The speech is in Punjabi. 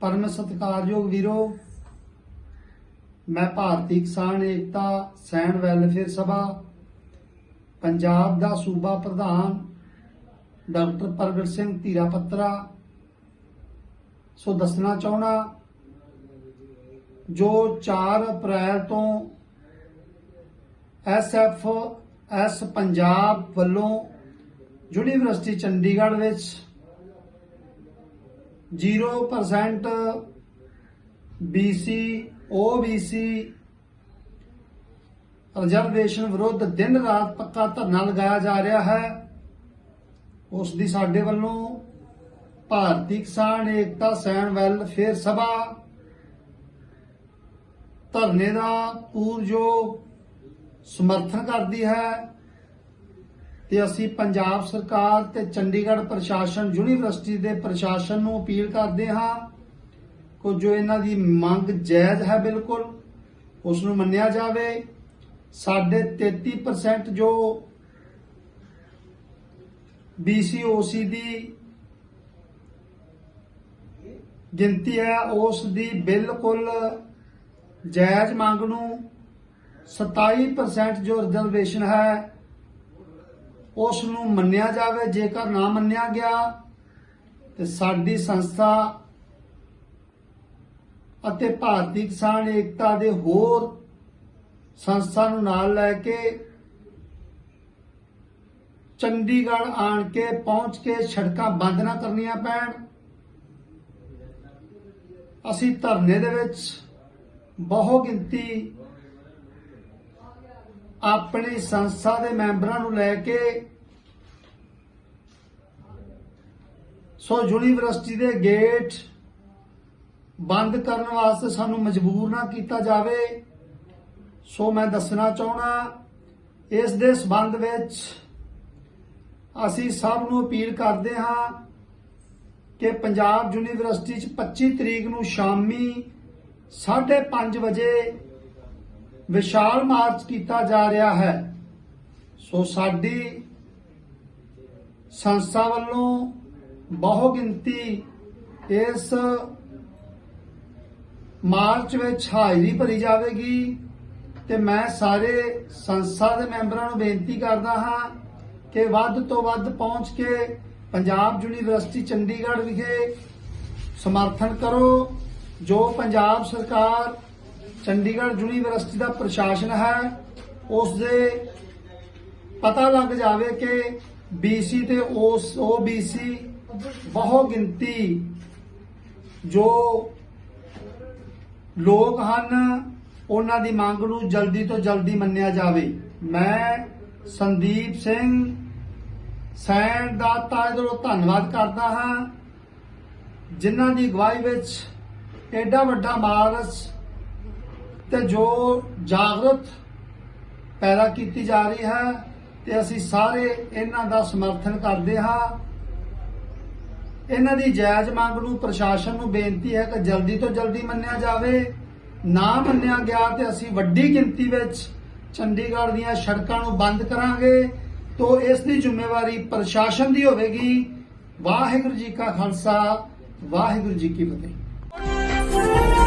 ਪਰਮ ਸਤਿਕਾਰਯੋਗ ਵੀਰੋ, ਮੈਂ ਭਾਰਤੀ ਕਿਸਾਨ ਏਕਤਾ ਸੈਂਡ ਵੈਲਫੇਅਰ ਸਭਾ, ਪੰਜਾਬ ਦਾ ਸੂਬਾ ਪ੍ਰਧਾਨ ਡਾਕਟਰ ਪ੍ਰਗਟ ਸਿੰਘ ਧੀਰਾ ਪੱਤਰਾ, ਸੋ ਦੱਸਣਾ ਚਾਹਣਾ ਜੋ 4 ਅਪ੍ਰੈਲ ਤੋਂ ਐਸਐਫ ਐਸ ਪੰਜਾਬ ਵੱਲੋਂ ਯੂਨੀਵਰਸਿਟੀ ਚੰਡੀਗੜ੍ਹ ਵਿੱਚ 0% BC OBC ਰਿਜ਼ਰਵੇਸ਼ਨ ਵਿਰੁੱਧ ਦਿਨ ਰਾਤ ਪੱਕਾ ਧਰਨਾ ਲਗਾਇਆ ਜਾ ਰਿਹਾ ਹੈ। ਉਸ ਦੀ ਸਾਡੇ ਵੱਲੋਂ ਭਾਰਤੀ ਕਿਸਾਨ ਏਕਤਾ ਸੈਨ ਵੈਲਫੇਅਰ ਸਭਾ। ਧਰਨੇ ਦਾ ਪੂਰਜੋਗ ਸਮਰਥਨ ਕਰਦੀ ਹੈ। ਤੇ ਅਸੀਂ ਪੰਜਾਬ ਸਰਕਾਰ ਤੇ ਚੰਡੀਗੜ੍ਹ ਪ੍ਰਸ਼ਾਸਨ, ਯੂਨੀਵਰਸਿਟੀ ਦੇ ਪ੍ਰਸ਼ਾਸਨ ਨੂੰ ਅਪੀਲ ਕਰਦੇ ਹਾਂ ਕਿ ਜੋ ਇਹਨਾਂ ਦੀ ਮੰਗ ਜਾਇਜ਼ ਹੈ ਬਿਲਕੁਲ ਉਸ ਨੂੰ ਮੰਨਿਆ ਜਾਵੇ। ਸਾਡੇ 33% ਜੋ BCOC ਦੀ ਗਿਣਤੀ ਹੈ, ਉਸ ਦੀ ਬਿਲਕੁਲ ਜਾਇਜ਼ ਮੰਗ ਨੂੰ 27% ਜੋ ਰਿਜ਼ਰਵੇਸ਼ਨ ਹੈ ਉਸ ਨੂੰ ਮੰਨਿਆ ਜਾਵੇ, ਜੇਕਰ ਨਾ ਮੰਨਿਆ ਗਿਆ, ਤੇ ਸਾਡੀ ਸੰਸਥਾ ਅਤੇ ਭਾਰਤੀ ਕਿਸਾਨ ਏਕਤਾ ਦੇ ਹੋਰ ਸੰਸਥਾ ਨੂੰ ਨਾਲ ਲੈ ਕੇ ਚੰਡੀਗੜ੍ਹ ਆਣ ਕੇ ਪਹੁੰਚ ਕੇ ਸੜਕਾਂ ਬੰਦ ਨਾ ਕਰਨੀਆਂ ਪੈਣ। ਅਸੀਂ ਧਰਨੇ ਦੇ ਵਿੱਚ ਬਹੁ ਗਿਣਤੀ ਆਪਣੀ ਸੰਸਥਾ ਦੇ ਮੈਂਬਰਾਂ ਨੂੰ ਲੈ ਕੇ ਸੋ ਯੂਨੀਵਰਸਿਟੀ ਦੇ ਗੇਟ ਬੰਦ ਕਰਨ ਵਾਸਤੇ ਸਾਨੂੰ ਮਜਬੂਰ ਨਾ ਕੀਤਾ ਜਾਵੇ, ਸੋ ਮੈਂ ਦੱਸਣਾ ਚਾਹਣਾ ਇਸ ਦੇ ਸੰਬੰਧ ਵਿੱਚ ਅਸੀਂ ਸਭ ਨੂੰ ਅਪੀਲ ਕਰਦੇ ਹਾਂ ਕਿ ਪੰਜਾਬ ਯੂਨੀਵਰਸਿਟੀ 'ਚ 25 ਤਰੀਕ ਨੂੰ ਸ਼ਾਮੀ 5:30 ਵਜੇ ਵਿਸ਼ਾਲ ਮਾਰਚ ਕੀਤਾ ਜਾ ਰਿਹਾ ਹੈ। ਸੋ ਸਾਡੀ ਸੰਸਥਾ ਵੱਲੋਂ ਬਹੁ ਗਿਣਤੀ ਇਸ ਮਾਰਚ ਵਿੱਚ ਹਾਜ਼ਰੀ ਭਰੀ ਜਾਵੇਗੀ ਤੇ ਮੈਂ ਸਾਰੇ ਸੰਸਥਾ ਦੇ ਮੈਂਬਰਾਂ ਨੂੰ ਬੇਨਤੀ ਕਰਦਾ ਹਾਂ ਕਿ ਵੱਧ ਤੋਂ ਵੱਧ ਪਹੁੰਚ ਕੇ ਪੰਜਾਬ ਯੂਨੀਵਰਸਿਟੀ ਚੰਡੀਗੜ੍ਹ ਵਿਖੇ ਸਮਰਥਨ ਕਰੋ, ਜੋ ਪੰਜਾਬ ਸਰਕਾਰ ਚੰਡੀਗੜ੍ਹ ਯੂਨੀਵਰਸਿਟੀ ਦਾ ਪ੍ਰਸ਼ਾਸਨ ਹੈ ਉਸ ਦੇ ਪਤਾ ਲੱਗ ਜਾਵੇ ਕਿ BC ਤੇ ਉਸ OBC ਬਹੁ ਗਿਣਤੀ ਜੋ ਲੋਕ ਹਨ, ਉਹਨਾਂ ਦੀ ਮੰਗ ਨੂੰ ਜਲਦੀ ਤੋਂ ਜਲਦੀ ਮੰਨਿਆ ਜਾਵੇ। ਮੈਂ ਸੰਦੀਪ ਸਿੰਘ ਸੈਨ ਦਾ ਤਹਿ ਦਿਲੋਂ ਧੰਨਵਾਦ ਕਰਦਾ ਹਾਂ, ਜਿਨ੍ਹਾਂ ਦੀ ਅਗਵਾਈ ਵਿੱਚ ਐਡਾ ਵੱਡਾ ਮਾਰਚ ਤੇ ਜੋ ਜਾਗਰਤ ਪੈਦਾ ਕੀਤੀ ਜਾ ਰਹੀ ਹੈ ਤੇ ਅਸੀਂ ਸਾਰੇ ਇਹਨਾਂ ਦਾ ਸਮਰਥਨ ਕਰਦੇ ਹਾਂ। ਇਹਨਾਂ ਦੀ ਜਾਇਜ਼ ਮੰਗ ਨੂੰ ਪ੍ਰਸ਼ਾਸਨ ਨੂੰ ਬੇਨਤੀ ਹੈ ਕਿ ਜਲਦੀ ਤੋਂ ਜਲਦੀ ਮੰਨਿਆ ਜਾਵੇ। ਨਾ ਮੰਨਿਆ ਗਿਆ ਤੇ ਅਸੀਂ ਵੱਡੀ ਗਿਣਤੀ ਵਿੱਚ ਚੰਡੀਗੜ੍ਹ ਦੀਆਂ ਸੜਕਾਂ ਨੂੰ ਬੰਦ ਕਰਾਂਗੇ ਤੋਂ ਇਸ ਦੀ ਜ਼ਿੰਮੇਵਾਰੀ ਪ੍ਰਸ਼ਾਸਨ ਦੀ ਹੋਵੇਗੀ। ਵਾਹਿਗੁਰੂ ਜੀ ਕਾ ਖਾਲਸਾ, ਵਾਹਿਗੁਰੂ ਜੀ ਕੀ ਫਤਿਹ।